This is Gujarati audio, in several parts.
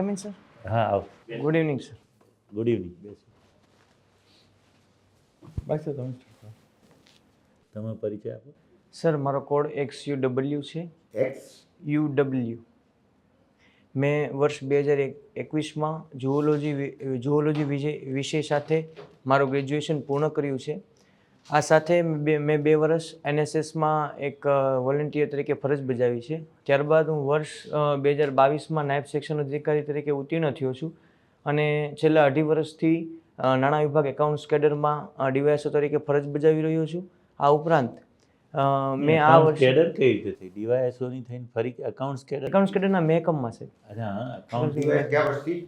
માય ઇન સર હા આવ. Good evening sir good evening બેસો બસ તમે તમે તમારો પરિચય આપો. સર મારો કોડ એક્સ યુ ડબલ્યુ છે. એક્સ યુ ડબલ્યુ મેં વર્ષ બે હજાર એકવીસમાં જુઓલોજી જુઓલોજી વિષય સાથે મારું ગ્રેજ્યુએશન પૂર્ણ કર્યું છે. આ સાથે મેં બે મેં બે વર્ષ એનએસએસમાં એક વોલેન્ટિયર તરીકે ફરજ બજાવી છે. ત્યારબાદ હું વર્ષ બે હજાર બાવીસમાં નાયબ સેક્શન અધિકારી તરીકે ઉત્તીર્ણ થયો છું અને છેલ્લા અઢી વર્ષથી નાણાં વિભાગ એકાઉન્ટ્સ કેડરમાં ડીવાયએસઓ તરીકે ફરજ બજાવી રહ્યો છું. આ ઉપરાંત મેં આ વર્ષે કેડર કઈ રીતે થઈ? ડીવાયએસઓ ની થઈને ફરી એકાઉન્ટ્સ કેડર એકાઉન્ટ્સ કેડરના મેકઅપમાં છે. અચ્છા હા વર્ષથી?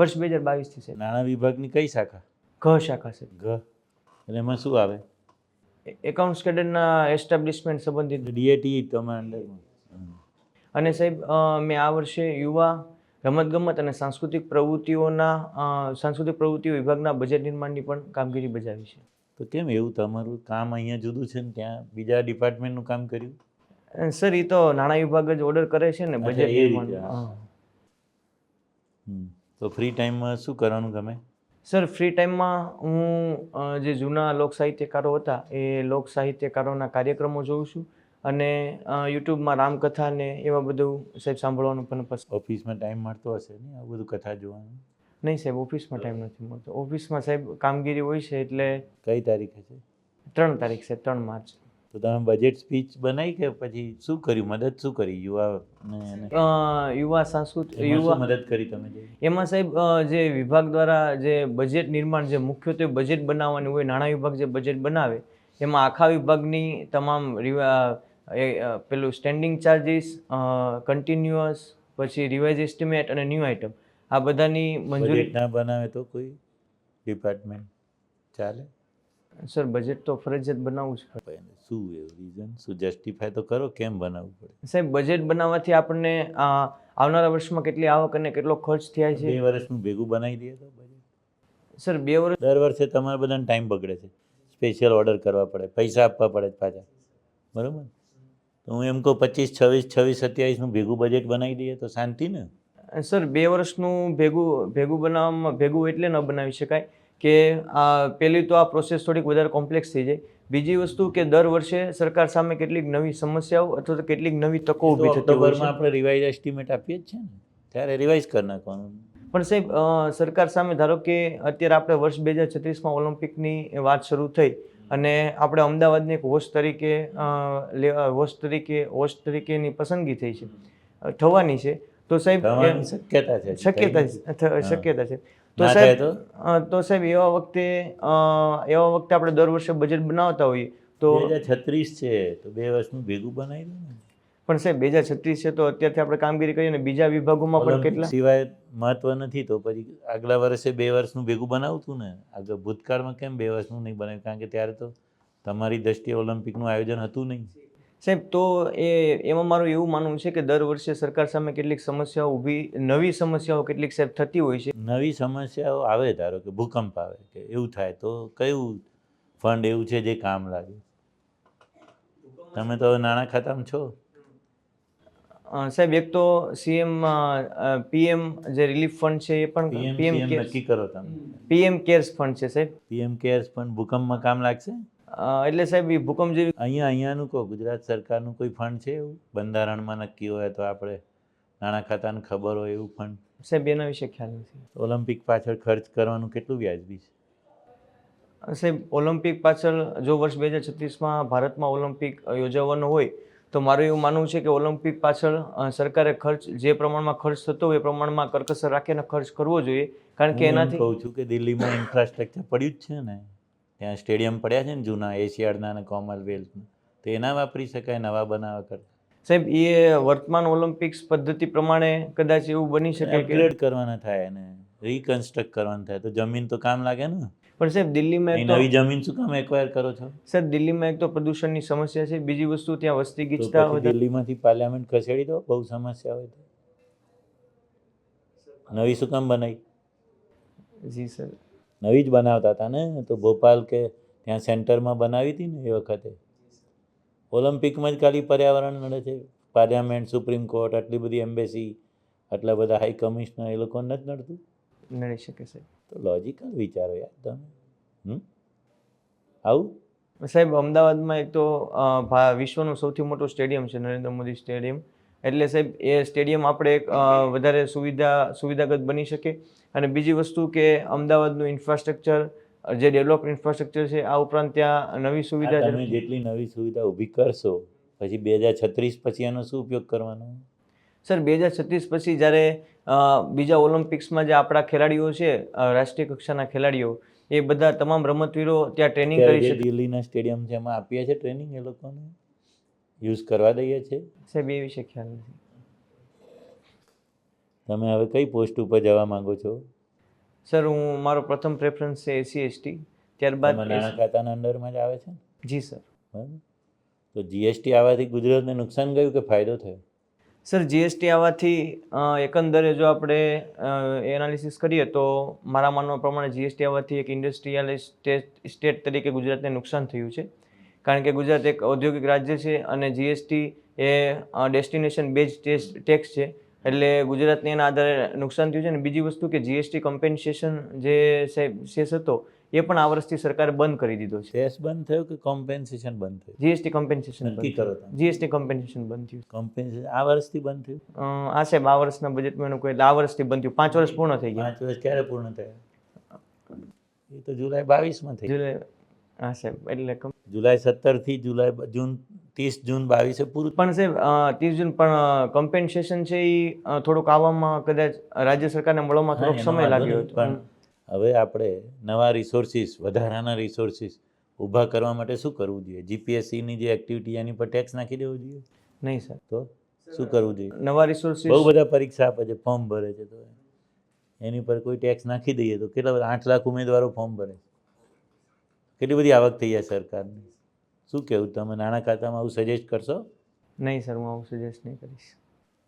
વર્ષ બે હજાર બાવીસથી છે. નાણાં વિભાગની કઈ શાખા? ઘ શાખા છે. ગ એટલે એમાં શું આવે? એકાઉન્ટ્સ કેડરના એસ્ટાબ્લિશમેન્ટ સંબંધિત. ડીએટી તમારા અંડરમાં અને સાહેબ મેં આ વર્ષે યુવા રમતગમત અને સાંસ્કૃતિક પ્રવૃત્તિઓના સાંસ્કૃતિક પ્રવૃત્તિઓ વિભાગના બજેટ નિર્માણની પણ કામગીરી બજાવી છે. તો કેમ એવું તમારું કામ અહીંયા જુદું છે ને ત્યાં બીજા ડિપાર્ટમેન્ટનું કામ કર્યું? સર એ તો નાણાં વિભાગ જ ઓર્ડર કરે છે ને બજેટ નિર્માણ. તો ફ્રી ટાઈમમાં શું કરવાનું ગમે? સર ફ્રી ટાઈમમાં હું જે જૂના લોક સાહિત્યકારો હતા એ લોક સાહિત્યકારોના કાર્યક્રમો જોઉં છું અને યુટ્યુબમાં રામકથા ને એવા બધું સાહેબ સાંભળવાનું પણ પસંદ ઓફિસમાં ટાઈમ મળતો હશે ને? આ બધું કથા જોવાનું? નહીં સાહેબ ઓફિસમાં ટાઈમ નથી મળતો. ઓફિસમાં સાહેબ કામગીરી હોય છે એટલે કઈ તારીખે છે? ત્રણ તારીખ છે ત્રણ માર્ચ. તો તમે બજેટ સ્પીચ બનાવી કે પછી શું કર્યું? મદદ શું કરી યુવા યુવા સાંસ્કૃતિક યુવા મદદ કરી તમે એમાં સાહેબ જે વિભાગ દ્વારા જે બજેટ નિર્માણ જે મુખ્યત્વે બજેટ બનાવવાનું હોય નાણાં વિભાગ જે બજેટ બનાવે એમાં આખા વિભાગની તમામ પેલું સ્ટેન્ડિંગ ચાર્જિસ કન્ટિન્યુઅસ પછી રિવાઇઝ એસ્ટિમેટ અને ન્યૂ આઇટમ આ બધાની મંજૂરી ના બનાવે તો કોઈ ડિપાર્ટમેન્ટ ચાલે? સર બજેટ તો ફરજિયાત બનાવવું જ પડે. શું એવું રીઝન શું જસ્ટિફાય તો કરો? કેમ બનાવવું પડે? સાહેબ બજેટ બનાવવાથી આપણને આવનારા વર્ષમાં કેટલી આવક અને કેટલો ખર્ચ થાય બે છે વર્ષનું ભેગું બનાવી દઈએ તો બજેટ સર બે વર્ષ દર વર્ષે તમારે બધાને ટાઈમ બગડે છે. સ્પેશિયલ ઓર્ડર કરવા પડે પૈસા આપવા પડે પાછા. બરાબર? તો હું એમ કહું પચીસ છવ્વીસ છવ્વીસ સત્યાવીસનું ભેગું બજેટ બનાવી દઈએ તો શાંતિ ને? સર બે વર્ષનું ભેગું ભેગું બનાવવામાં ભેગું એટલે ન બનાવી શકાય. કે આ પહેલી તો આ પ્રોસેસ થોડીક વધારે કોમ્પ્લેક્સ થઈ જાય. બીજી વસ્તુ કે દર વર્ષે સરકાર સામે કેટલીક નવી સમસ્યાઓ અથવા તો કેટલીક નવી તકો ઊભી થતી હોય છે. આપણે રિવાઇઝ એસ્ટિમેટ આપીએ જ છે ને. ત્યારે રિવાઇઝ કરી નાખવાનું. પણ સાહેબ સરકાર સામે ધારો કે અત્યારે આપણે વર્ષ બે હજાર છત્રીસમાં ઓલિમ્પિકની વાત શરૂ થઈ અને આપણે અમદાવાદને એક હોસ્ટ તરીકે હોસ્ટ તરીકે હોસ્ટ તરીકેની પસંદગી થઈ છે. થવાની છે. તો સાહેબ શક્યતા છે. શક્યતા છે, શક્યતા છે. તો સાહેબ તો? સાહેબ એવા વખતે એવા વખતે આપણે દર વર્ષે બજેટ બનાવતા હોઈએ તો બે હજાર છત્રીસ છે તો બે વર્ષનું ભેગું બનાવી દો ને. પણ સાહેબ બે હજાર છત્રીસ છે તો અત્યારથી આપણે કામગીરી કરીએ ને બીજા વિભાગોમાં પણ કેટલા? સિવાય મહત્વ નથી તો પછી આગલા વર્ષે બે વર્ષનું ભેગું બનાવતું ને. આગળ ભૂતકાળમાં કેમ બે વર્ષનું નહીં બનાવ્યું? કારણ કે ત્યારે તો તમારી દ્રષ્ટિએ ઓલિમ્પિકનું આયોજન હતું નહીં. સાહેબ તો એ એમાં મારું એવું માનવું છે કે દર વર્ષે સરકાર સામે કેટલીક સમસ્યાઓ ઊભી નવી સમસ્યાઓ કેટલીક સાહેબ થતી હોય છે? નવી સમસ્યાઓ આવે ધારો કે ભૂકંપ આવે કે એવું થાય તો કયું ફંડ એવું છે જે કામ લાગે? તમે તો નાણાં ખાતામાં છો. સાહેબ એક તો સીએમ પીએમ જે રિલીફ ફંડ છે એ પણ પીએમ નક્કી કરો તમે. પીએમ કેર્સ ફંડ છે સાહેબ. પીએમ કેર્સ ફંડ ભૂકંપમાં કામ લાગશે? એટલે સાહેબ એ ભૂકંપ જેવી અહીંયા અહીંયાનું કહો ગુજરાત સરકારનું કોઈ ફંડ છે એવું? બંધારણમાં નક્કી હોય તો આપણે નાણાં ખાતાને ખબર હોય એવું ફંડ સાહેબ એના વિશે ખ્યાલ નથી. ઓલિમ્પિક પાછળ ખર્ચ કરવાનું કેટલું વ્યાજબી છે? સાહેબ ઓલિમ્પિક પાછળ જો વર્ષ બે હજાર છત્રીસમાં ભારતમાં ઓલિમ્પિક યોજાવાનું હોય તો મારું એવું માનવું છે કે ઓલિમ્પિક પાછળ સરકારે ખર્ચ જે પ્રમાણમાં ખર્ચ થતો હોય એ પ્રમાણમાં કરકસર રાખીને ખર્ચ કરવો જોઈએ કારણ કે એનાથી કહું છું કે દિલ્હીમાં ઇન્ફ્રાસ્ટ્રક્ચર પડ્યું જ છે ને. ત્યાં સ્ટેડિયમ પડ્યા છે ને જૂના એશિયાડના અને કોમનવેલ્થના તો એના વાપરી શકાય નવા બનાવવા કરતા. સાહેબ એ વર્તમાન ઓલિમ્પિક્સ પદ્ધતિ પ્રમાણે કદાચ એવું બની શકે અપગ્રેડ કરવાના થાય અને રિકન્સ્ટ્રક્ટ કરવાનું થાય. તો જમીન તો કામ લાગે ને? પણ સાહેબ દિલ્હીમાં નવી જમીન શું કામ એક્વાયર કરો છો? સાહેબ દિલ્હીમાં એક તો પ્રદૂષણની સમસ્યા છે બીજી વસ્તુ ત્યાં વસ્તી ગીચતા હોય દિલ્હીમાંથી પાર્લામેન્ટ ખસેડી દો બહુ સમસ્યા હોય તો. નવી શું કામ બનાવી? જી સર નવી જ બનાવતા હતા ને? તો ભોપાલ કે ત્યાં સેન્ટરમાં બનાવી હતી ને એ વખતે? ઓલિમ્પિકમાં જ ખાલી પર્યાવરણ નડે છે. પાર્લામેન્ટ સુપ્રીમ કોર્ટ આટલી બધી એમ્બેસી આટલા બધા હાઈ કમિશનર એ લોકો નથી નડતું. નડી શકે સાહેબ. તો લોજિકલ વિચારો યાર તમે. હમ? આવું? સાહેબ અમદાવાદમાં એક તો વિશ્વનું સૌથી મોટું સ્ટેડિયમ છે નરેન્દ્ર મોદી સ્ટેડિયમ. એટલે સાહેબ એ સ્ટેડિયમ આપણે એક વધારે સુવિધા સુવિધાગત બની શકે. અને બીજી વસ્તુ કે અમદાવાદનું ઇન્ફ્રાસ્ટ્રક્ચર જે ડેવલપ ઇન્ફ્રાસ્ટ્રક્ચર છે આ ઉપરાંત ત્યાં નવી સુવિધા તમે જેટલી નવી સુવિધા ઊભી કરશો પછી બે હજાર છત્રીસ પછી એનો શું ઉપયોગ કરવાનો? સર બે હજાર છત્રીસ પછી જ્યારે બીજા ઓલિમ્પિક્સમાં જે આપણા ખેલાડીઓ છે રાષ્ટ્રીય કક્ષાના ખેલાડીઓ એ બધા તમામ રમતવીરો ત્યાં ટ્રેનિંગ કરી છે દિલ્હીના સ્ટેડિયમ છે એમાં આપીએ છે ટ્રેનિંગ એ લોકોને? યુઝ કરવા દઈએ છીએ? સાહેબ એ વિશે ખ્યાલ નથી. તમે હવે કઈ પોસ્ટ ઉપર જવા માંગો છો? સર હું મારો પ્રથમ પ્રેફરન્સ છે એસી એસટી ત્યારબાદ નાણાં ખાતાના અંડરમાં જ આવે છે જી સર. બરાબર. તો જીએસટી આવવાથી ગુજરાતને નુકસાન ગયું કે ફાયદો થયો? સર જીએસટી આવવાથી એકંદરે જો આપણે એનાલિસિસ કરીએ તો મારા માનવા પ્રમાણે જીએસટી આવવાથી એક ઇન્ડસ્ટ્રીયલ સ્ટેટ સ્ટેટ તરીકે ગુજરાતને નુકસાન થયું છે. કારણ કે ગુજરાત એક ઔદ્યોગિક રાજ્ય છે અને જીએસટી એ ડેસ્ટિનેશન બેઝ ટેક્સ છે. એટલે ગુજરાતને એના આધારે નુકસાન થયું છે અને બીજી વસ્તુ કે જીએસટી કમ્પેન્સેશન જે સેસ હતો એ પણ આ વર્ષથી સરકારે બંધ કરી દીધો છે. સેસ બંધ થયો કે કોમ્પેન્સેશન બંધ થયું? જીએસટી કમ્પેન્સેશન નક્કી કરો જીએસટી કમ્પેન્સેશન બંધ થયું. કોમ્પેન્સેશન આ વર્ષથી બંધ થયું? આ સાહેબ આ વર્ષના બજેટમાં એનું કોઈ આ વર્ષથી બંધ થયું. પાંચ વર્ષ પૂર્ણ થઈ ગયા. પાંચ વર્ષ ક્યારે પૂર્ણ થયા? એ તો જુલાઈ બાવીસમાં થઈ જુલાઈ હા સાહેબ એટલે જુલાઈ સત્તરથી જુલાઈ જૂન ત્રીસ જૂન બાવીસે પૂરું પણ સાહેબ ત્રીસ જૂન પણ કમ્પેન્સેશન છે એ થોડુંક આવવામાં કદાચ રાજ્ય સરકારને મળવામાં થોડોક સમય લાગ્યો હતો. પણ હવે આપણે નવા રિસોર્સિસ વધારાના રિસોર્સિસ ઊભા કરવા માટે શું કરવું જોઈએ? જીપીએસસીની જે એક્ટિવિટી એની પર ટેક્સ નાખી દેવો જોઈએ? નહીં સર તો શું કરવું જોઈએ? નવા રિસોર્સિસ બહુ બધા પરીક્ષા આપે છે ફોર્મ ભરે છે તો. એની પર કોઈ ટેક્સ નાખી દઈએ તો કેટલા બધા? આઠ લાખ ઉમેદવારો ફોર્મ ભરે છે. કેટલી બધી આવક થઈ જાય સરકારની? શું કહેવું? તમે નાણાં ખાતામાં આવું સજેસ્ટ કરશો? નહીં સર હું આવું સજેસ્ટ નહીં કરીશ.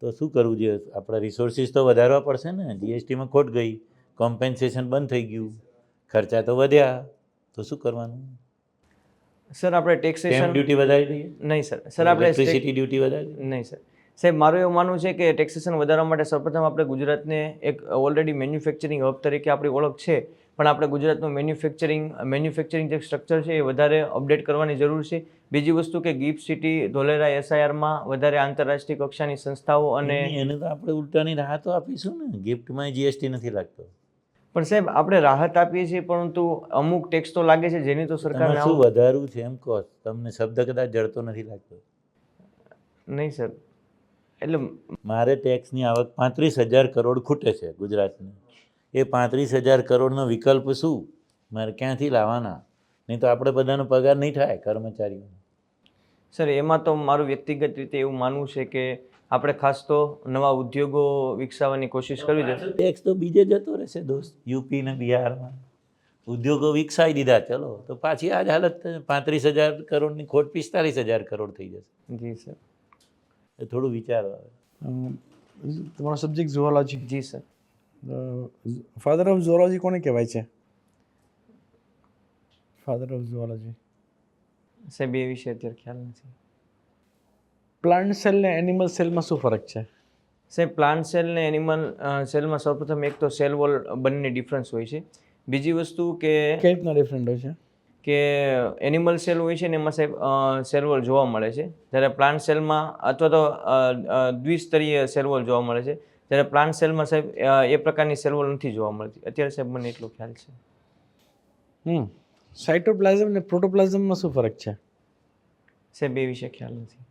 તો શું કરવું જોઈએ? આપણા રિસોર્સિસ તો વધારવા પડશે ને. જીએસટીમાં ખોટ ગઈ. કોમ્પેન્સેશન બંધ થઈ ગયું. ખર્ચા તો વધ્યા. તો શું કરવાનું? સર આપણે ટેક્સેશન ડ્યુટી વધારી દઈએ? નહીં સર. સર આપણે ઇલેક્ટ્રિસિટી ડ્યુટી વધારી નહીં સર. સાહેબ મારું એવું માનવું છે કે ટેક્સેશન વધારવા માટે સૌપ્રથમ આપણે ગુજરાતને એક ઓલરેડી મેન્યુફેક્ચરિંગ હબ તરીકે આપણી ઓળખ છે. પણ આપણે ગુજરાતનું મેન્યુફેક્ચરિંગ મેન્યુફેક્ચરિંગ જે સ્ટ્રક્ચર છે એ વધારે અપડેટ કરવાની જરૂર છે. બીજી વસ્તુ કે ગિફ્ટ સિટી ધોલેરા એસઆઈઆરમાં વધારે આંતરરાષ્ટ્રીય કક્ષાની સંસ્થાઓ અને એને તો આપણે ઉલટાની રાહતો આપીશું ને. ગિફ્ટમાં જીએસટી નથી લાગતો. પણ સાહેબ આપણે રાહત આપીએ છીએ પરંતુ અમુક ટેક્સ તો લાગે છે જેની તો સરકાર શું વધારું છે એમ કહો. તમને શબ્દ કદાચ જડતો નથી લાગતો. નહીં સર એટલે મારે ટેક્સની આવક પાંત્રીસ હજાર કરોડ ખૂટે છે ગુજરાતને. એ પાંત્રીસ હજાર કરોડનો વિકલ્પ શું? મારે ક્યાંથી લાવવાના? નહીં તો આપણે બધાનો પગાર નહીં થાય કર્મચારીઓનો. સર એમાં તો મારું વ્યક્તિગત રીતે એવું માનવું છે કે આપણે ખાસ તો નવા ઉદ્યોગો વિકસાવવાની કોશિશ કરવી જોઈએ. ટેક્સ તો બીજે જતો રહેશે દોસ્ત યુપી ને બિહારમાં. ઉદ્યોગો વિકસાવી દીધા ચલો. તો પાછી આ જ હાલત પાંત્રીસ હજાર કરોડની ખોટ પિસ્તાલીસ હજાર કરોડ થઈ જશે. જી સર. એ થોડું વિચારો આવે તમારો subject zoology G sir. Father of zoology કોને કહેવાય છે? ફાધર ઓફ ઝોલોજી સાહેબ એ વિશે અત્યારે ખ્યાલ નથી. પ્લાન્ટ સેલ ને એનિમલ સેલમાં શું ફરક છે? સાહેબ પ્લાન્ટ સેલ ને એનિમલ સેલમાં સૌપ્રથમ એક તો સેલ વોલ બંને ડિફરન્સ હોય છે. બીજી વસ્તુ કે કઈ રીતના ડિફરન્ટ હોય છે? કે એનિમલ સેલ હોય છે ને એમાં સાહેબ સેલ વોલ જોવા મળે છે. જ્યારે પ્લાન્ટ સેલમાં અથવા તો દ્વિસ્તરીય સેલ વોલ જોવા મળે છે. જ્યારે પ્લાન્ટ સેલમાં સાહેબ એ પ્રકારની સેલ વોલ નથી જોવા મળતી. અત્યારે સાહેબ મને એટલો ખ્યાલ છે. હમ. સાઇટોપ્લાઝમ ને પ્રોટોપ્લાઝમમાં શું ફરક છે? સાહેબ એ વિશે ખ્યાલ નથી.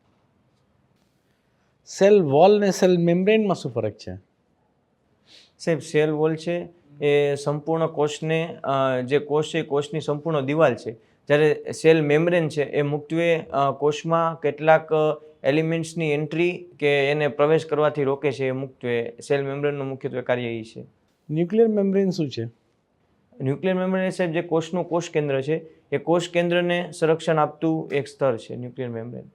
સેલ વોલ ને સેલ મેમ્બ્રેનમાં શું ફરક છે? સાહેબ સેલ વોલ છે એ સંપૂર્ણ કોષને જે કોષ છે એ કોષની સંપૂર્ણ દિવાલ છે. જ્યારે સેલ મેમ્બ્રેન છે એ મુખ્યત્વે કોષમાં કેટલાક એલિમેન્ટ્સની એન્ટ્રી કે એને પ્રવેશ કરવાથી રોકે છે એ મુખ્યત્વે સેલ મેમ્બ્રેનનું મુખ્યત્વે કાર્ય એ છે. ન્યુક્લિયર મેમ્બ્રેન શું છે? ન્યુક્લિયર મેમ્બ્રેન સાહેબ જે કોષનું કોષ કેન્દ્ર છે એ કોષ કેન્દ્રને સંરક્ષણ આપતું એક સ્તર છે ન્યુક્લિયર મેમ્બ્રેન.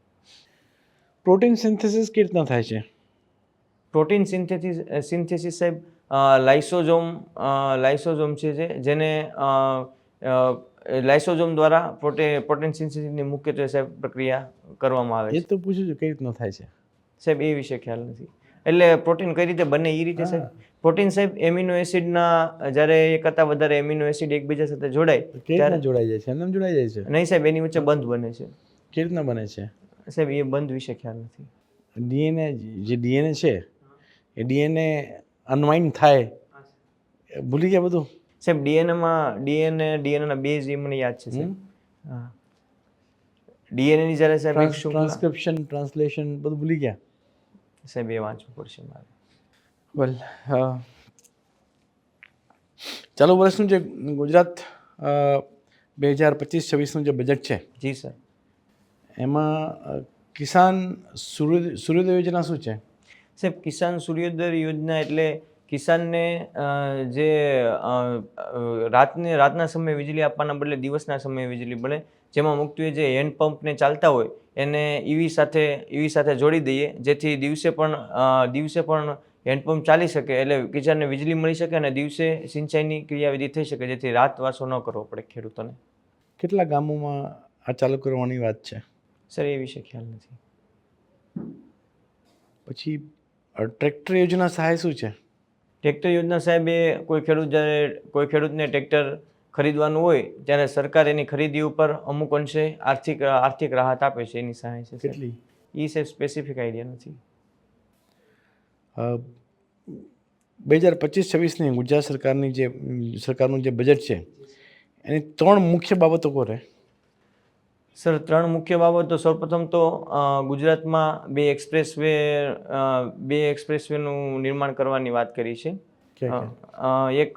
પ્રોટીન સિન્થેસિસ કેવી રીતના થાય છે? પ્રોટીન સિન્થેસિસ સિન્થેસિસ સાહેબ લાઇસોઝોમ લાઇસોઝોમ છે જે જેને લાઇસોઝોમ દ્વારા પ્રોટે પ્રોટીન સિન્થેસિસની મુખ્યત્વે સાહેબ પ્રક્રિયા કરવામાં આવે એ છે. તો પૂછું છું કઈ રીતનો થાય છે. સાહેબ એ વિશે ખ્યાલ નથી. એટલે પ્રોટીન કઈ રીતે બને એ રીતે સાહેબ? પ્રોટીન સાહેબ એમિનો એસિડના જ્યારે એક કરતાં વધારે એમિનો એસિડ એકબીજા સાથે જોડાય ત્યારે જોડાઈ જાય છે? એમ જોડાઈ જાય છે? નહીં સાહેબ એની વચ્ચે બંધ બને છે. કેવી રીતના બને છે? સાહેબ એ બંધ વિશે ખ્યાલ નથી. ડીએનએ જે ડીએનએ છે એ ડીએનએ અનવાઇન્ડ થાય. ભૂલી ગયા બધું? સાહેબ ડીએનએમાં ડીએનએ ડીએનએના બેઝ એ મને યાદ છે હા. ડીએનએની જ્યારે સાહેબ ટ્રાન્સક્રિપ્શન ટ્રાન્સલેશન બધું ભૂલી ગયા? સાહેબ એ વાંચવું પડશે મારે. વેલ ચાલુ વર્ષનું જે ગુજરાત બે હજાર પચીસ છવ્વીસનું જે બજેટ છે જી સર. એમાં કિસાન સૂર્ય સૂર્યોદય યોજના શું છે? સાહેબ કિસાન સૂર્યોદય યોજના એટલે કિસાનને જે રાતને રાતના સમયે વીજળી આપવાના બદલે દિવસના સમયે વીજળી મળે જેમાં મુખ્યત્વે જે હેન્ડપંપને ચાલતા હોય એને ઈવી સાથે ઈવી સાથે જોડી દઈએ જેથી દિવસે પણ દિવસે પણ હેન્ડપંપ ચાલી શકે એટલે કિસાનને વીજળી મળી શકે અને દિવસે સિંચાઈની ક્રિયાવિધિ થઈ શકે જેથી રાત વાસો ન કરવો પડે ખેડૂતોને. કેટલા ગામોમાં આ ચાલુ કરવાની વાત છે? સર એ વિશે ખ્યાલ નથી. પછી ટ્રેક્ટર યોજના સહાય શું છે? ટ્રેક્ટર યોજના સાહેબ એ કોઈ ખેડૂત જ્યારે કોઈ ખેડૂતને ટ્રેક્ટર ખરીદવાનું હોય ત્યારે સરકાર એની ખરીદી ઉપર અમુક અંશે આર્થિક આર્થિક રાહત આપે છે એની સહાય છે કેટલી? એ સાહેબ સ્પેસિફિક આઈડિયા નથી. બે હજાર પચીસ છવ્વીસની ગુજરાત સરકારની જે સરકારનું જે બજેટ છે એની ત્રણ મુખ્ય બાબતો કોરે સર ત્રણ મુખ્ય બાબતો. સૌપ્રથમ તો ગુજરાતમાં બે એક્સપ્રેસ વે બે એક્સપ્રેસ વેનું નિર્માણ કરવાની વાત કરી છે. એક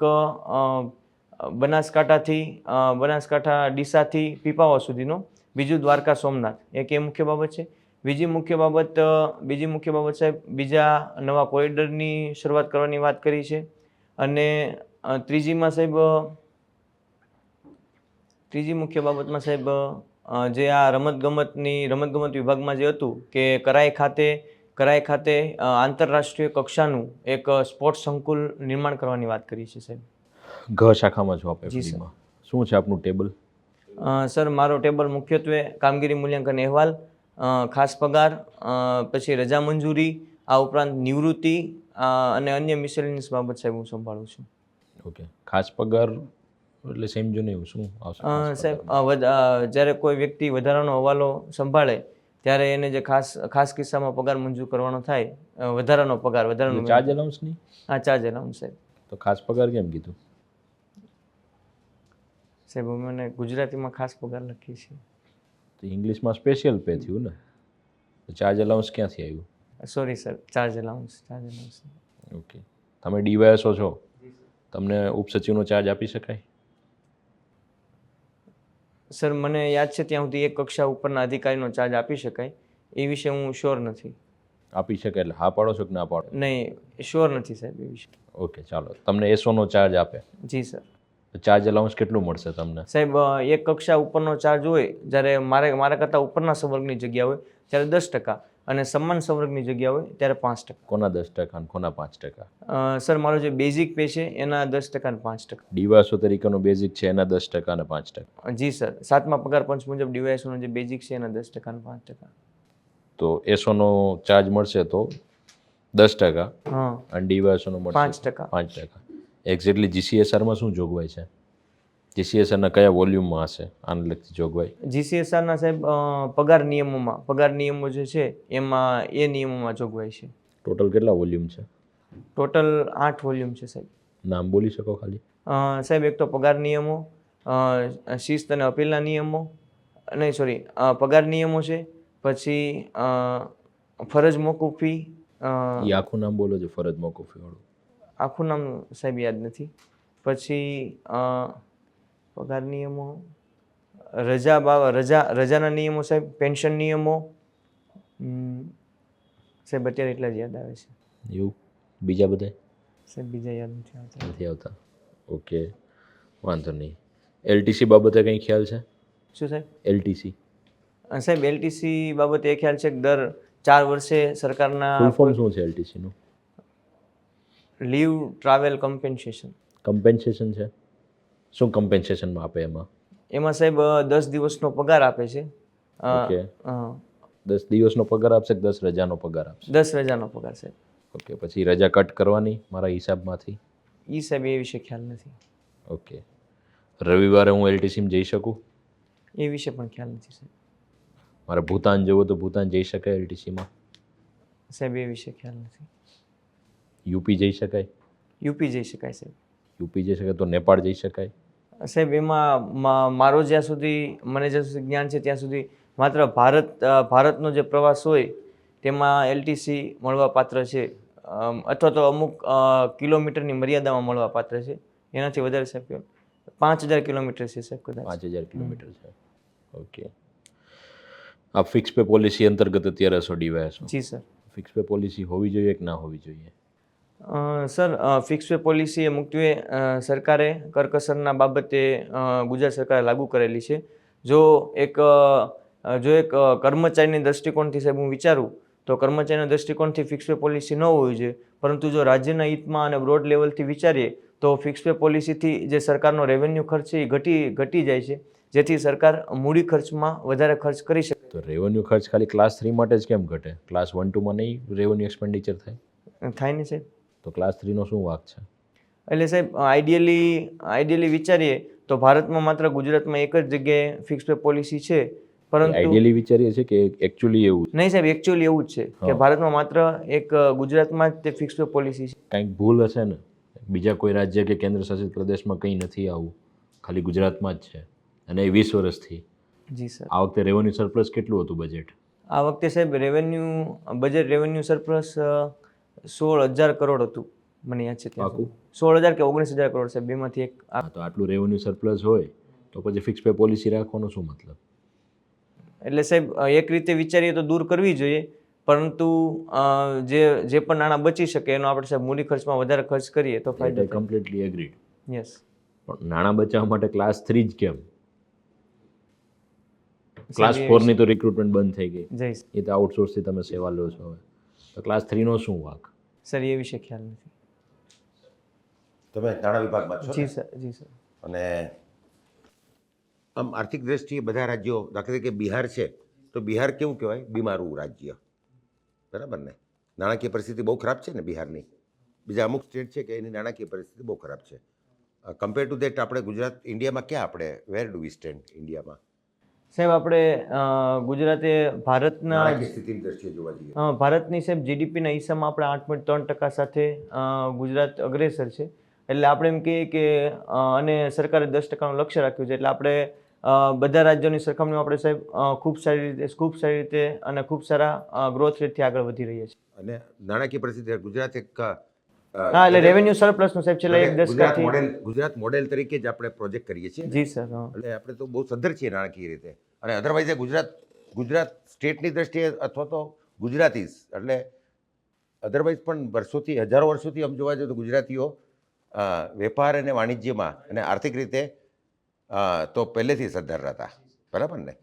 બનાસકાંઠાથી બનાસકાંઠા ડીસાથી પીપાવા સુધીનો. બીજું દ્વારકા સોમનાથ. એક એ મુખ્ય બાબત છે? બીજી મુખ્ય બાબત બીજી મુખ્ય બાબત સાહેબ બીજા નવા કોરિડોરની શરૂઆત કરવાની વાત કરી છે. અને ત્રીજીમાં સાહેબ ત્રીજી મુખ્ય બાબતમાં સાહેબ જે આ રમતગમતની રમતગમત વિભાગમાં જે હતું કે કરાઈ ખાતે કરાઈ ખાતે આંતરરાષ્ટ્રીય કક્ષાનું એક સ્પોર્ટ્સ સંકુલ નિર્માણ કરવાની વાત કરી છે સાહેબ. ઘ શાખામાં છો આપ જી, સર. એફડીમાં શું છે આપનું ટેબલ? સર મારો ટેબલ મુખ્યત્વે કામગીરી મૂલ્યાંકન અહેવાલ ખાસ પગાર પછી રજા મંજૂરી આ ઉપરાંત નિવૃત્તિ અને અન્ય મિસેલિનિયસ બાબત સાહેબ હું સંભાળું છું. ઓકે. ખાસ પગાર એટલે સેમ નહીં એવું શું આવશે? સાહેબ જ્યારે કોઈ વ્યક્તિ વધારાનો હવાલો સંભાળે ત્યારે એને જે ખાસ ખાસ કિસ્સામાં પગાર મંજૂર કરવાનો થાય વધારાનો પગાર વધારાનો ચાર્જ અલાઉન્સ નહીં હા ચાર્જ અલાઉન્સ સાહેબ. તો ખાસ પગાર કેમ કીધું? સાહેબ અમે મને ગુજરાતીમાં ખાસ પગાર લખીએ છીએ. તો ઇંગ્લિશમાં સ્પેશિયલ પે થયું ને? તો ચાર્જ અલાઉન્સ ક્યાંથી આવ્યું? Sorry sir charge allowance charge allowance okay તમે ડીવાયસો છો? તમને ઉપસચિવનો ચાર્જ આપી શકાય? સર મને યાદ છે ત્યાં સુધી એક કક્ષા ઉપરના અધિકારીનો ચાર્જ આપી શકાય. એ વિશે હું શ્યોર નથી. આપી શકાય એટલે હા પાડો છો કે ના પાડો? નહીં શ્યોર નથી સાહેબ એ વિશે. ઓકે ચાલો. તમને એસોનો ચાર્જ આપે. જી સર. ચાર્જ અલાઉન્સ કેટલું મળશે તમને? સાહેબ એક કક્ષા ઉપરનો ચાર્જ હોય જ્યારે મારે મારા કરતાં ઉપરના સંવર્ગની જગ્યા હોય ત્યારે દસ ટકા અને સમાન સંવર્ગની જગ્યા હોય ત્યારે પાંચ ટકા. કોના દસ ટકા અને કોના પાંચ ટકા? સર મારો જે બેઝિક પે છે એના દસ ટકા અને પાંચ ટકા. ડીવાસો તરીકેનો બેઝિક છે એના દસ ટકા અને પાંચ ટકા. જી સર. સાતમા પગાર પંચ મુજબ ડીવાયએસનો જે બેઝિક છે એના દસ ટકા અને પાંચ ટકા. તો એસોનો ચાર્જ મળશે તો દસ ટકા હા. અને ડીવાયએસઓનો મળશે પાંચ ટકા. પાંચ ટકા. એક્ઝેક્ટલી જીસીએસઆરમાં શું જોગવાઈ છે? જીસીએસઆરના કયા વોલ્યુમમાં હશે? આને લગતી જોગવાઈ. જીસીએસઆરના સાહેબ પગાર નિયમોમાં પગાર નિયમો જે છે એમાં એ નિયમોમાં જોગવાઈ છે. ટોટલ કેટલા વોલ્યુમ છે? ટોટલ આઠ વોલ્યુમ છે સાહેબ. નામ બોલી શકો ખાલી? સાહેબ એક તો પગાર નિયમો શિસ્ત અને અપીલના નિયમો નહીં સોરી પગાર નિયમો છે પછી ફરજ મોકૂફી આખું નામ બોલો છો ફરજ મોકૂફી વાળું આખું નામ સાહેબ યાદ નથી. પછી પગાર નિયમો રજા બાવા રજા રજાના નિયમો સાહેબ પેન્શન નિયમો. સાહેબ અત્યારે એટલા જ યાદ આવે છે. એવું? બીજા બધા? સાહેબ બીજા યાદ નથી આવતા. નથી આવતા. ઓકે વાંધો નહીં. એલટીસી બાબતે કંઈ ખ્યાલ છે? શું સાહેબ? એલટીસી. સાહેબ એલટીસી બાબતે એ ખ્યાલ છે કે દર ચાર વર્ષે સરકારના ફોર્મ શું છે એલટીસીનું? લીવ ટ્રાવેલ કમ્પેન્સેશન કમ્પેન્સેશન છે? શું કમ્પેન્સેશનમાં આપે એમાં? એમાં સાહેબ દસ દિવસનો પગાર આપે છે. ઓકે દસ દિવસનો પગાર આપશે દસ રજાનો પગાર આપશે? દસ રજાનો પગાર સાહેબ. ઓકે પછી રજા કટ કરવાની મારા હિસાબમાંથી? એ સાહેબ એ વિશે ખ્યાલ નથી. ઓકે રવિવારે હું એલટીસીમાં જઈ શકું? એ વિશે પણ ખ્યાલ નથી સાહેબ. મારે ભૂતાન જવું તો ભૂતાન જઈ શકાય એલટીસીમાં સાહેબ એ વિશે ખ્યાલ નથી. યુપી જઈ શકાય? યુપી જઈ શકાય સાહેબ. યુપી જઈ શકાય તો નેપાળ જઈ શકાય? સાહેબ એમાં મારો જ્યાં સુધી મને જ્યાં સુધી જ્ઞાન છે ત્યાં સુધી માત્ર ભારત ભારતનો જે પ્રવાસ હોય તેમાં એલટીસી મળવા પાત્ર છે. અથવા તો અમુક કિલોમીટરની મર્યાદામાં મળવા પાત્ર છે. એનાથી વધારે સાહેબ પાંચ હજાર કિલોમીટર છે સાહેબ કદાચ. પાંચ હજાર કિલોમીટર છે. ઓકે. આ ફિક્સ પે પોલિસી અંતર્ગત અત્યારે છો ડીવાય છો જી સર. ફિક્સ પે પોલિસી હોવી જોઈએ કે ના હોવી જોઈએ? સર ફિક્સ પે પોલિસી એ મુખ્યત્વે સરકારે કરકસરના બાબતે ગુજરાત સરકારે લાગુ કરેલી છે. જો એક જો એક કર્મચારીની દ્રષ્ટિકોણથી સાહેબ હું વિચારું તો કર્મચારીના દૃષ્ટિકોણથી ફિક્સ પે પોલિસી ન હોવી જોઈએ. પરંતુ જો રાજ્યના હિતમાં અને બ્રોડ લેવલથી વિચારીએ તો ફિક્સ પે પોલિસીથી જે સરકારનો રેવન્યુ ખર્ચ છે એ ઘટી ઘટી જાય છે. જેથી સરકાર મૂડી ખર્ચમાં વધારે ખર્ચ કરી શકે. તો રેવન્યુ ખર્ચ ખાલી ક્લાસ થ્રી માટે જ કેમ ઘટે? ક્લાસ વન ટુમાં નહીં રેવન્યુ એક્સપેન્ડિચર થાય? થાય ને સાહેબ. તો ક્લાસ થ્રીનો શું વાક છે? એટલે સાહેબ આઈડિયલી આઈડિયલી વિચારીએ તો ભારતમાં માત્ર ગુજરાતમાં એક જ જગ્યાએ ફિક્સ પે પોલિસી છે પરંતુ આઈડિયલી વિચારીએ છીએ કે એકચ્યુઅલી એવું નહીં સાહેબ એકચ્યુઅલી એવું જ છે કે ભારતમાં માત્ર એક ગુજરાતમાં જ તે ફિક્સ પે પોલિસી છે. કંઈક ભૂલ હશે ને? બીજા કોઈ રાજ્ય કે કેન્દ્ર શાસિત પ્રદેશમાં કંઈ નથી આવું. ખાલી ગુજરાતમાં જ છે. અને એ વીસ વર્ષથી. જી સર. આ વખતે રેવન્યુ સરપ્લસ કેટલું હતું બજેટ આ વખતે સાહેબ રેવન્યુ બજેટ રેવન્યુ સરપ્લસ સોળ હજાર કરોડ હતું. મને યાદ છે સોળ હજાર કે ઓગણીસ હજાર કરોડ સાહેબ બેમાંથી એક આ- તો આટલું રેવન્યુ સરપ્લસ હોય તો પછી ફિક્સ પે પોલિસી રાખવાનો શું મતલબ? એટલે સાહેબ એક રીતે વિચારીએ તો દૂર કરવી જોઈએ પરંતુ જે જે પણ નાણાં બચી શકે એનો આપણે સાહેબ મૂડી ખર્ચમાં વધારે ખર્ચ કરીએ તો ફાયદો કમ્પ્લીટલી એગ્રીડ યસ પણ નાણાં બચાવવા માટે ક્લાસ થ્રી જ કેમ? ક્લાસ ફોરની તો રિક્રુટમેન્ટ બંધ થઈ ગઈ. એ તો આઉટસોર્સથી તમે સેવા લો છો હવે. તો ક્લાસ થ્રીનો શું વાક? સર એ વિશે ખ્યાલ નથી. તમે નાણાં વિભાગમાં છો જી સર જી સર. અને આમ આર્થિક દ્રષ્ટિએ બધા રાજ્યો દાખલા તરીકે બિહાર છે તો બિહાર કેવું કહેવાય? બીમારું રાજ્ય. બરાબર ને? નાણાકીય પરિસ્થિતિ બહુ ખરાબ છે ને બિહારની? બીજા અમુક સ્ટેટ છે કે એની નાણાકીય પરિસ્થિતિ બહુ ખરાબ છે. કમ્પેર ટુ દેટ આપણે ગુજરાત ઇન્ડિયામાં ક્યાં આપણે વેર ડુ વી સ્ટેન્ડ ઇન્ડિયામાં સાહેબ આપણે ગુજરાતે ભારતના સ્થિતિની દ્રષ્ટિએ જોવા જઈએ. ભારતની સાહેબ જીડીપીના હિસ્સામાં આપણે આઠ પોઈન્ટ ત્રણ ટકા સાથે ગુજરાત અગ્રેસર છે. એટલે આપણે એમ કહીએ કે અને સરકારે દસ ટકાનું લક્ષ્ય રાખ્યું છે. એટલે આપણે બધા રાજ્યોની સરખામણીમાં આપણે સાહેબ ખૂબ સારી રીતે ખૂબ સારી રીતે અને ખૂબ સારા ગ્રોથ રેટથી આગળ વધી રહ્યા છીએ. અને નાણાકીય પરિસ્થિતિ ગુજરાત એક હા એટલે રેવન્યુ સરપ્લસનું સાહેબ છેલ્લા એક દશકાથી મોડેલ ગુજરાત મોડેલ તરીકે જ આપણે પ્રોજેક્ટ કરીએ છીએ જી સર એટલે આપણે તો બહુ સદ્ધર છીએ નાણાકીય રીતે. અને અધરવાઇઝ એ ગુજરાત ગુજરાત સ્ટેટની દ્રષ્ટિએ અથવા તો ગુજરાતી એટલે અધરવાઇઝ પણ વર્ષોથી હજારો વર્ષોથી આમ જોવા જઈએ તો ગુજરાતીઓ વેપાર અને વાણિજ્યમાં અને આર્થિક રીતે તો પહેલેથી સદ્ધર હતા. બરાબર ને?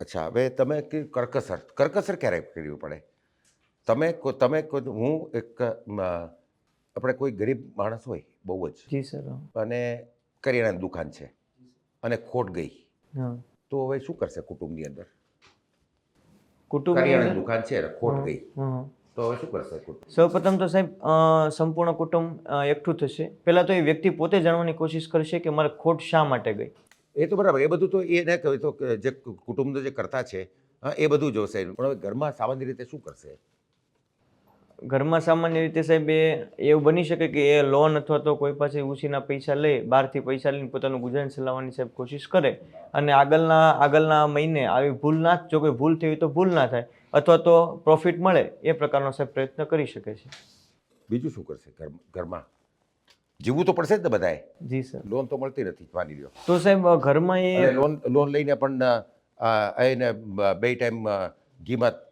અચ્છા હવે તમે કે કરકસર કરકસર ક્યારે કરવી પડે? તમે તમે હું એક આપણે કોઈ ગરીબ માણસ હોય બહુ જ. જી સર અને કરિયાણાની દુકાન છે. અને ખોટ ગઈ. તો હવે શું કરશે કુટુંબની અંદર? કુટુંબ કરિયાણાની દુકાન છે ખોટ ગઈ. હા. તો હવે શું કરશે કુટુંબ? સૌપ્રથમ તો સાહેબ અ, સંપૂર્ણ કુટુંબ અ, એકઠું થશે. પહેલાં તો એ વ્યક્તિ પોતે જાણવાની કોશિશ કરશે કે મારે ખોટ શા માટે ગઈ? એ તો બરાબર એ બધું તો એ ના કહે તો કે જે કુટુંબનો જે કરતા છે હા, એ બધું જોશે. પણ હવે ઘરમાં સામાન્ય રીતે શું કરશે? ઘરમાં સામાન્ય રીતે સાહેબ એ એવું બની શકે કે એ લોન અથવા તો કોઈ પાસે ઉછીના પૈસા લે બહારથી પૈસા લઈને પોતાનું ગુજરાન ચલાવવાની સાહેબ કોશિશ કરે અને આગળના આગળના મહિને આવી ભૂલ ના જો કોઈ ભૂલ થઈ તો ભૂલ ના થાય અથવા તો પ્રોફિટ મળે એ પ્રકારનો સાહેબ પ્રયત્ન કરી શકે છે. બીજું શું કરશે ઘર ઘરમાં? જીવવું તો પડશે જ ને બધાએ. જી સર. લોન તો મળતી નથી માની લ્યો. તો સાહેબ ઘરમાં એ લોન લોન લઈને પણ એને બે ટાઈમ ઘીમાં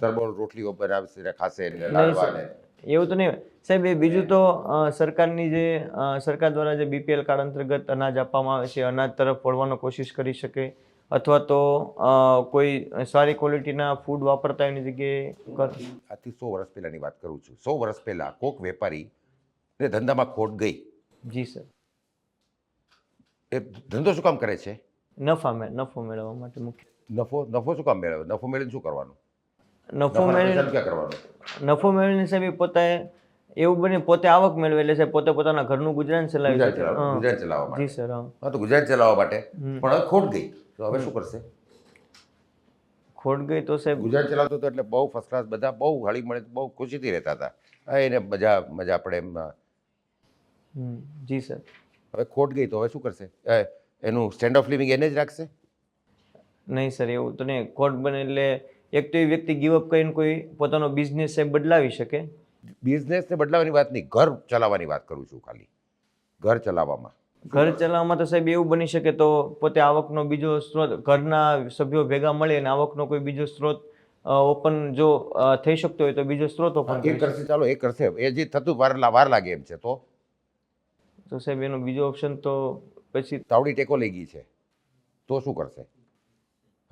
તરબોળ રોટલીઓ ઉપર આવશે ખાશે એટલે નહીં લાડવા એવું તો નહીં. સાહેબ એ બીજું તો સરકારની જે સરકાર દ્વારા જે બીપીએલ કાર્ડ અંતર્ગત અનાજ આપવામાં આવે છે અનાજ તરફ વળવાનો કોશિશ કરી શકે અથવા તો કોઈ સારી ક્વોલિટીના ફૂડ વાપરતા એની જગ્યાએ આજથી સો વર્ષ પહેલાંની વાત કરું છું. સો વર્ષ પહેલાં કોક વેપારી ને ધંધામાં ખોટ ગઈ. જી સર. એ ધંધો શું કામ કરે છે? નફા નફો મેળવવા માટે મુખ્ય નફો નફો શું કામ મેળવે? નફો મેળવીને શું કરવાનું? નફો મેળવી નફો મેળવીને સાહેબ એ પોતે એવું બને પોતે આવક મેળવે એટલે સાહેબ પોતે પોતાના ઘરનું ગુજરાન ચલાવી શકે ગુજરાત ચલાવવા માટે. જી સર હા. તો ગુજરાત ચલાવવા માટે. પણ હવે ખોટ ગઈ. તો હવે શું કરશે? ખોટ ગઈ તો સાહેબ ગુજરાત ચલાવતો હતો એટલે બહુ ફર્સ્ટ ક્લાસ બધા બહુ હળી મળે બહુ ખુશીથી રહેતા હતા. એને મજા મજા આપણે એમ. જી સર. હવે ખોટ ગઈ તો હવે શું કરશે? એનું સ્ટેન્ડ ઓફ લિવિંગ એને જ રાખશે? નહીં સર એવું તો નહીં. ખોટ બને એટલે એક તો એ વ્યક્તિ ગીવઅપ કરીને કોઈ પોતાનો બિઝનેસ સાહેબ બદલાવી શકે? બિઝનેસને બદલાવાની વાત નહીં ઘર ચલાવવાની વાત કરું છું ખાલી. ઘર ચલાવવામાં. ઘર ચલાવવામાં તો સાહેબ એવું બની શકે તો પોતે આવકનો બીજો સ્ત્રોત ઘરના સભ્યો ભેગા મળે અને આવકનો કોઈ બીજો સ્ત્રોત ઓપન જો થઈ શકતો હોય તો બીજો સ્ત્રોત ઓપન એ કરશે ચાલો એ કરશે. એ જે થતું વાર વાર લાગે એમ છે તો? તો સાહેબ એનો બીજો ઓપ્શન તો પછી તાવડી ટેકો લઈ ગઈ છે. તો શું કરશે?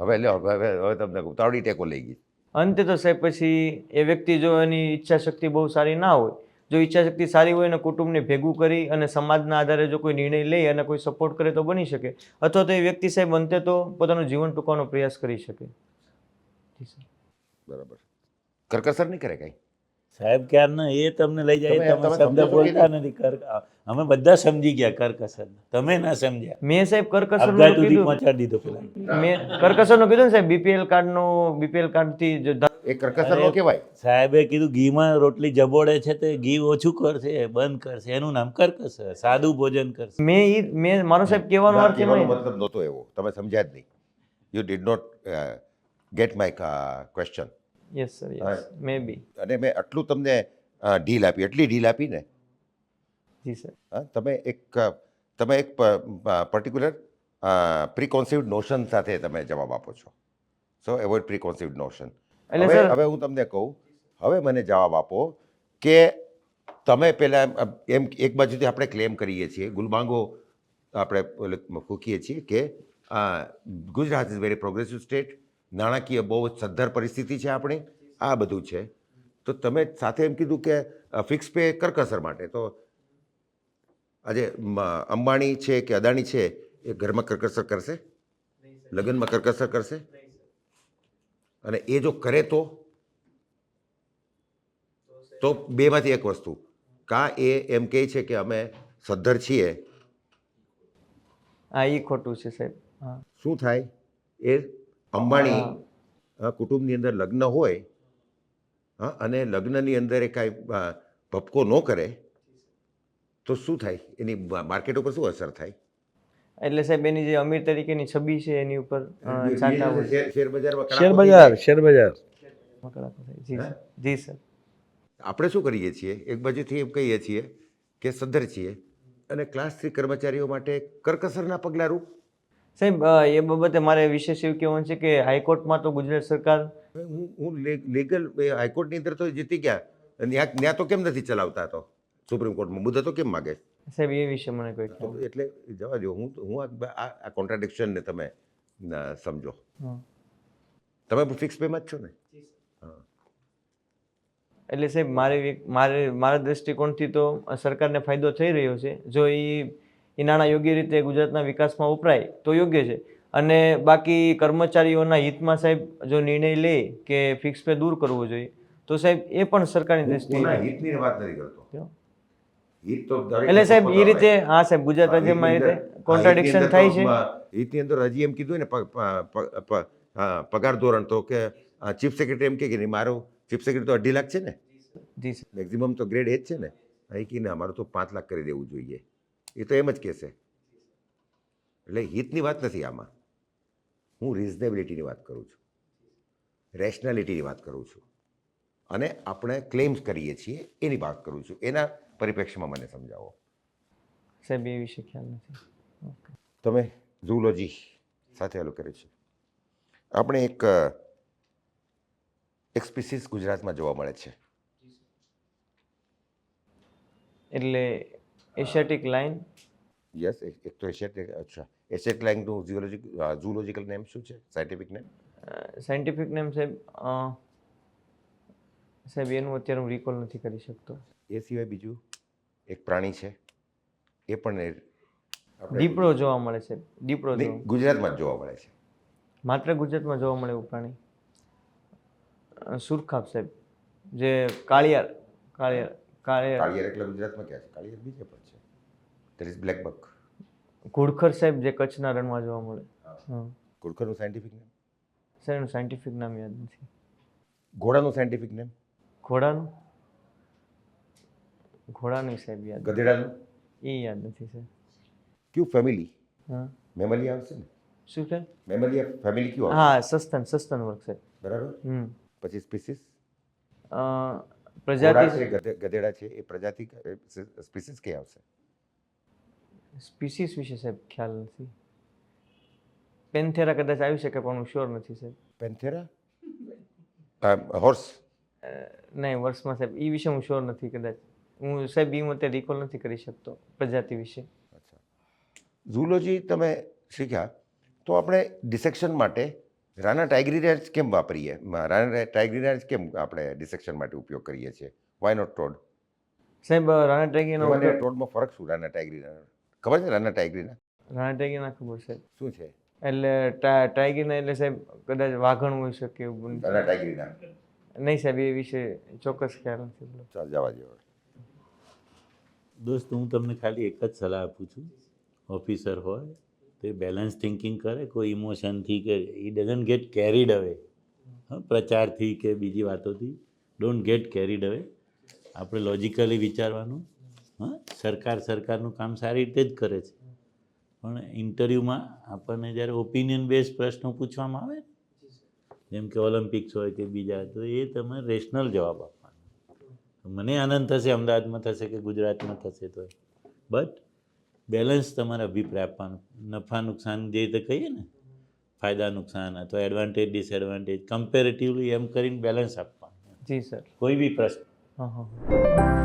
હવે લ્યો હવે હવે તમને ઉતાવળી તાવડી ટેકો લઈ ગઈ. અંતે તો સાહેબ પછી એ વ્યક્તિ જો એની ઈચ્છા શક્તિ બહુ સારી ના હોય જો ઈચ્છા શક્તિ સારી હોય અને કુટુંબને ભેગું કરી અને સમાજના આધારે જો કોઈ નિર્ણય લે અને કોઈ સપોર્ટ કરે તો બની શકે. અથવા તો એ વ્યક્તિ સાહેબ અંતે તો પોતાનું જીવન ટૂંકવાનો પ્રયાસ કરી શકે. બરાબર. કરકસર નહીં કરે કાંઈ? સાહેબ ક્યારના એ તમને લઈ જાય તમે- શબ્દ બોલતા નથી કર અમે બધા સમજી ગયા કરકસર તમે ના સમજ્યા. મેં સાહેબ કરકસરનું અપઘાત સુધી કીધું. પહોંચાડી દીધો પેલા. મેં કરકસરનું કીધું ને સાહેબ બીપીએલ કાર્ડનો બીપીએલ કાર્ડથી જો એ કરકસર નો કહેવાય. સાહેબે કીધું ઘીમાં રોટલી જબોડે છે તે ઘી ઓછું કરશે બંધ કરશે. એનું નામ કરકસર સાદું ભોજન કરશે. મેં ઈ મેં મારો સાહેબ કહેવાનો અર્થ એમ મતલબ નહોતો એવો. તમે સમજ્યા જ નહીં. You did not get my question yes sir yes maybe અને મેં આટલું તમને ઢીલ આપી. એટલી ઢીલ આપી ને? જી સર હા, તમે એક તમે એક પર્ટિક્યુલર પ્રિકોન્સિવડ નોશન સાથે તમે જવાબ આપો છો. સો એવોઇડ પ્રિકોન્સિવડ નોશન એટલે હવે હવે હું તમને કહું હવે મને જવાબ આપો કે તમે પહેલાં એમ એક બાજુથી આપણે ક્લેમ કરીએ છીએ ગુલબાંગો આપણે ફૂંકીએ છીએ કે Gujarat is very progressive state નાણાકીય બહુ સદ્ધર પરિસ્થિતિ છે આપણી. આ બધું છે. તો તમે સાથે એમ કીધું કે ફિક્સ પે કરકસર માટે. તો આજે અંબાણી છે કે અદાણી છે એ ઘરમાં કરકસર કરશે? લગ્નમાં કરકસર કરશે? અને એ જો કરે તો? તો બેમાંથી એક વસ્તુ. કાં એ એમ કહે છે કે અમે સદ્ધર છીએ? આ એ ખોટું છે સાહેબ. શું થાય? એ અંબાણી કુટુંબની અંદર લગ્ન હોય હા અને લગ્નની અંદર એ કાંઈ ભપકો ન કરે તો શું થાય? એની માર્કેટ ઉપર શું અસર થાય? એટલે સાહેબ એની જે અમીર તરીકેની છબી છે એની ઉપર શેર શેર બજારમાં શેર બજાર શેર બજાર. જી સર આપણે શું કરીએ છીએ? એક બાજુથી એમ કહીએ છીએ કે સદ્ધર છીએ અને ક્લાસ થ્રી કર્મચારીઓ માટે કરકસરના પગલાં રૂપ. સાહેબ એ બાબતે મારે વિશેષ એવું કહેવાનું છે કે હાઈકોર્ટમાં તો ગુજરાત સરકાર હું હું લીગલ હાઈકોર્ટની અંદર તો જીતી ગયા. ત્યાં ત્યાં તો કેમ નથી ચલાવતા તો? સુપ્રીમ કોર્ટમાં મુદ્દા તો કેમ માગે? સાહેબ એ વિશે મને કોઈ એટલે જવા દો હું હું આ- કોન્ટ્રાડિક્શનને તમે સમજો. હા. તમે ફિક્સ પેમાં જ છો ને? એટલે સાહેબ મારે મારે મારા દૃષ્ટિકોણથી તો સરકારને ફાયદો થઈ રહ્યો છે. જો એ એ નાણાં યોગ્ય રીતે ગુજરાતના વિકાસમાં વપરાય તો યોગ્ય છે. અને બાકી કર્મચારીઓના હિતમાં સાહેબ જો નિર્ણય લે કે ફિક્સ પે દૂર કરવો જોઈએ તો સાહેબ એ પણ સરકારની દ્રષ્ટિએ હિતની વાત નથી કરતો. હિત તો એટલે સાહેબ એ રીતે હા સાહેબ ગુજરાત રાજ્યમાં એ રીતે કોન્ટ્રાડિક્શન થાય છે. હિતની અંદર હજી એમ કીધું ને પગાર ધોરણ તો કે ચીફ સેક્રેટરી એમ કે કે નહીં મારો ચીફ સેક્રેટરી તો અઢી લાખ છે ને? મેક્ઝિમમ તો ગ્રેડ એ જ છે ને? અહીં કીને અમારું તો પાંચ લાખ કરી દેવું જોઈએ. એ તો એમ જ કહેશે એટલે હિતની વાત નથી આમાં. હું રિઝનેબિલિટીની વાત કરું છું. રેશનાલિટીની વાત કરું છું. અને આપણે ક્લેમ્સ કરીએ છીએ એની વાત કરું છું. એના પરિપ્રેક્ષ્યમાં મને સમજાવો. સાહેબ એ વિશે ખ્યાલ નથી. તમે ઝૂલોજી સાથે ઓલું કરે છે. આપણે એક એક સ્પીસીસ ગુજરાતમાં જોવા મળે છે. એટલે એશિયાટિક લાઇન યસ એક તો એશિયાટિક અચ્છા એશિયાટિક લાઇનનું ઝિયોલોજી ઝૂલોજિકલ નેમ શું છે? સાયન્ટિફિક નેમ સાયન્ટિફિક નેમ સાહેબ સાહેબ એનું અત્યારે હું રિકોલ નથી કરી શકતો. એ સિવાય બીજું? એક પ્રાણી છે. એ પણ દીપડો જોવા મળે છે. દીપડો ગુજરાતમાં જ જોવા મળે છે. માત્ર ગુજરાતમાં જોવા મળે એવું પ્રાણી. સુરખાબ સાહેબ જે કાળિયાર કાળિયાર કાળિયાર. કાળિયાર એટલે ગુજરાતમાં ક્યાં છે? કાળિયાર બીજે પણ. દેટ ઇઝ બ્લેક બક ઘોડખર સાહેબ જે કચ્છના રણમાં જોવા મળે. ઘોડખરનું સાયન્ટિફિક નેમ સર એનું સાયન્ટિફિક નામ યાદ નથી. ઘોડાનું સાયન્ટિફિક નેમ ઘોડાનું? ઘોડાનું સાહેબ યાદ ગધેડાનું? એ યાદ નથી સાહેબ ક્યુ ફેમિલી હા. મેમલી આવશે ને? શું કે? મેમલી ફેમિલી ક્યુ હા સસ્તન સસ્તન વર્ક સાહેબ બરાબર? હમ. પછી સ્પીસીસ પ્રજાતિ છે ગધેડા છે એ પ્રજાતિ સ્પીસીસ કઈ આવશે? સ્પીસીસ વિશે સાહેબ ખ્યાલ નથી. પેન્થેરા કદાચ આવી શકે પણ હું શ્યોર નથી સાહેબ. પેન્થેરા? હોર્સ નહીં વર્ષમાં સાહેબ એ વિશે હું શ્યોર નથી કદાચ. હું સાહેબ એ મતે રિકોલ નથી કરી શકતો પ્રજાતિ વિશે. અચ્છા. ઝૂલોજી તમે શીખ્યા તો આપણે ડિસેક્શન માટે રાના ટાઈગ્રીરાજ કેમ વાપરીએ? રાના ટાઈગ્રીરાજ કેમ આપણે ડિસેક્શન માટે ઉપયોગ કરીએ છીએ? વાય નોટ ટોડ સાહેબ રાણા ટાઈગ્રીનો ટોડમાં ફરક શું રાના ટાઈગ્રીના ખબર છે રાણા ટાઈગરીના? રાણા ટાઈગરીના ખબર સાહેબ શું છે? એટલે ટાઈગરીના એટલે સાહેબ કદાચ વાઘણ હોઈ શકે એવું રાણા ટાઈગરીના. નહીં સાહેબ એ વિશે ચોક્કસ ખ્યાલ નથી. ચાલ જવા જેવો દોસ્ત હું તમને ખાલી એક જ સલાહ આપું છું. ઓફિસર હોય તો એ બેલેન્સ થિંકિંગ કરે કોઈ ઇમોશનથી કે ઈ ડઝન્ટ ગેટ કેરીડ અવે પ્રચારથી કે બીજી વાતોથી. ડોન્ટ ગેટ કેરીડ અવે આપણે લોજિકલી વિચારવાનું. હા સરકાર સરકારનું કામ સારી રીતે જ કરે છે. પણ ઇન્ટરવ્યૂમાં આપણને જ્યારે ઓપિનિયન બેઝ પ્રશ્નો પૂછવામાં આવે ને, જેમ કે ઓલિમ્પિક્સ હોય કે બીજા તો એ તમે રેશનલ જવાબ આપવાનો. મને આનંદ થશે અમદાવાદમાં થશે કે ગુજરાતમાં થશે તો. બટ બેલેન્સ તમારે અભિપ્રાય આપવાનો. નફા નુકસાન જે રીતે કહીએ ને ફાયદા નુકસાન અથવા એડવાન્ટેજ ડિસએડવાન્ટેજ કમ્પેરેટિવલી એમ કરીને બેલેન્સ આપવાનું. જી સર. કોઈ બી પ્રશ્ન. હા હા.